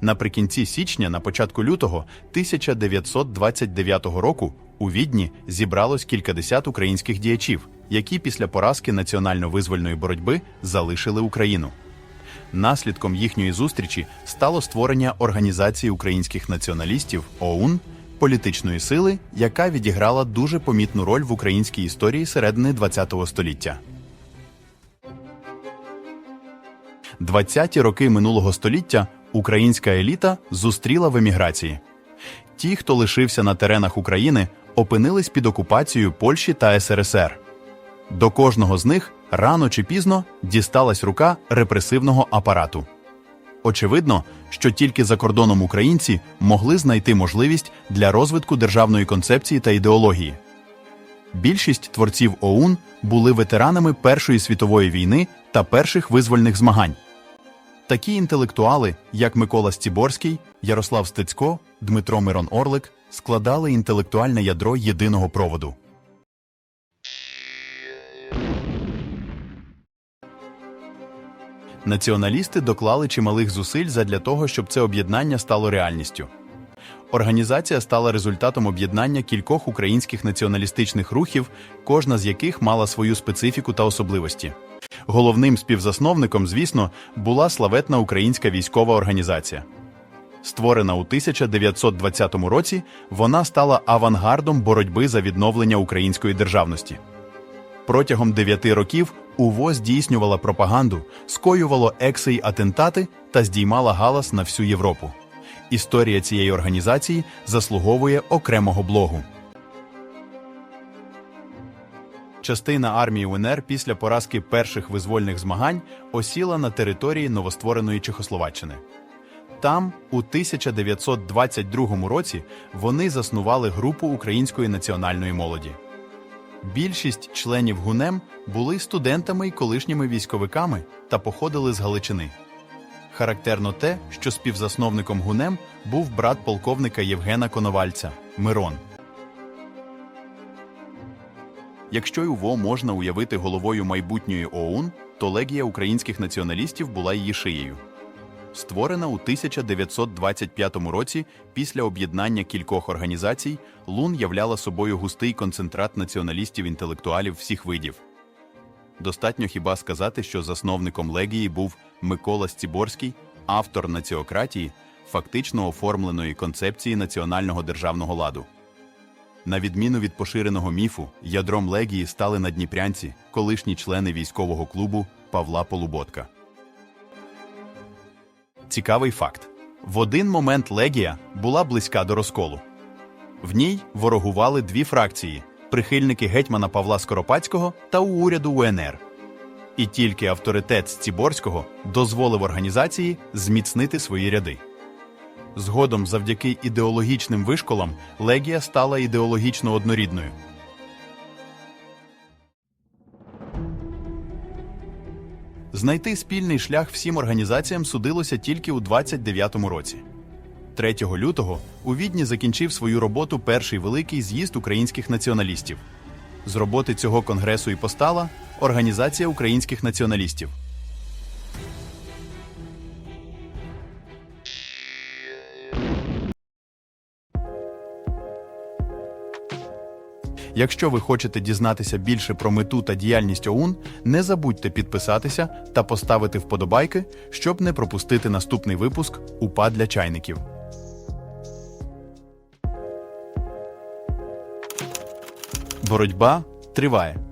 Наприкінці січня, на початку лютого 1929 року у Відні зібралось кількадесят українських діячів, які після поразки національно-визвольної боротьби залишили Україну. Наслідком їхньої зустрічі стало створення Організації українських націоналістів ОУН, політичної сили, яка відіграла дуже помітну роль в українській історії середини ХХ століття. 20-ті роки минулого століття українська еліта зустріла в еміграції. Ті, хто лишився на теренах України, опинились під окупацією Польщі та СРСР. До кожного з них рано чи пізно дісталась рука репресивного апарату. Очевидно, що тільки за кордоном українці могли знайти можливість для розвитку державної концепції та ідеології. Більшість творців ОУН були ветеранами Першої світової війни та перших визвольних змагань. Такі інтелектуали, як Микола Стіборський, Ярослав Стецько, Дмитро Мирон Орлик, складали інтелектуальне ядро єдиного проводу. Націоналісти доклали чималих зусиль задля того, щоб це об'єднання стало реальністю. Організація стала результатом об'єднання кількох українських націоналістичних рухів, кожна з яких мала свою специфіку та особливості. Головним співзасновником, звісно, була славетна українська військова організація. Створена у 1920 році, вона стала авангардом боротьби за відновлення української державності. Протягом дев'яти років УВО здійснювала пропаганду, скоювало екси й атентати та здіймала галас на всю Європу. Історія цієї організації заслуговує окремого блогу. Частина армії УНР після поразки перших визвольних змагань осіла на території новоствореної Чехословаччини. Там, у 1922 році, вони заснували групу української національної молоді. Більшість членів ГУНЕМ були студентами й колишніми військовиками та походили з Галичини. Характерно те, що співзасновником ГУНЕМ був брат полковника Євгена Коновальця Мирон. Якщо ЮВО можна уявити головою майбутньої ОУН, то легія українських націоналістів була її шиєю. Створена у 1925 році після об'єднання кількох організацій, Лун являла собою густий концентрат націоналістів-інтелектуалів всіх видів. Достатньо хіба сказати, що засновником легії був Микола Стіборський, автор націократії, фактично оформленої концепції національного державного ладу. На відміну від поширеного міфу, ядром легії стали надніпрянці, колишні члени військового клубу Павла Полуботка. Цікавий факт: в один момент легія була близька до розколу. В ній ворогували дві фракції прихильники гетьмана Павла Скоропадського та уряду УНР. І тільки авторитет Стіборського дозволив організації зміцнити свої ряди. Згодом, завдяки ідеологічним вишколам, легія стала ідеологічно однорідною. Знайти спільний шлях всім організаціям судилося тільки у 29-му році. 3 лютого у Відні закінчив свою роботу перший великий з'їзд українських націоналістів. З роботи цього конгресу і постала Організація українських націоналістів. Якщо ви хочете дізнатися більше про мету та діяльність ОУН, не забудьте підписатися та поставити вподобайки, щоб не пропустити наступний випуск УПА для чайників. Боротьба триває.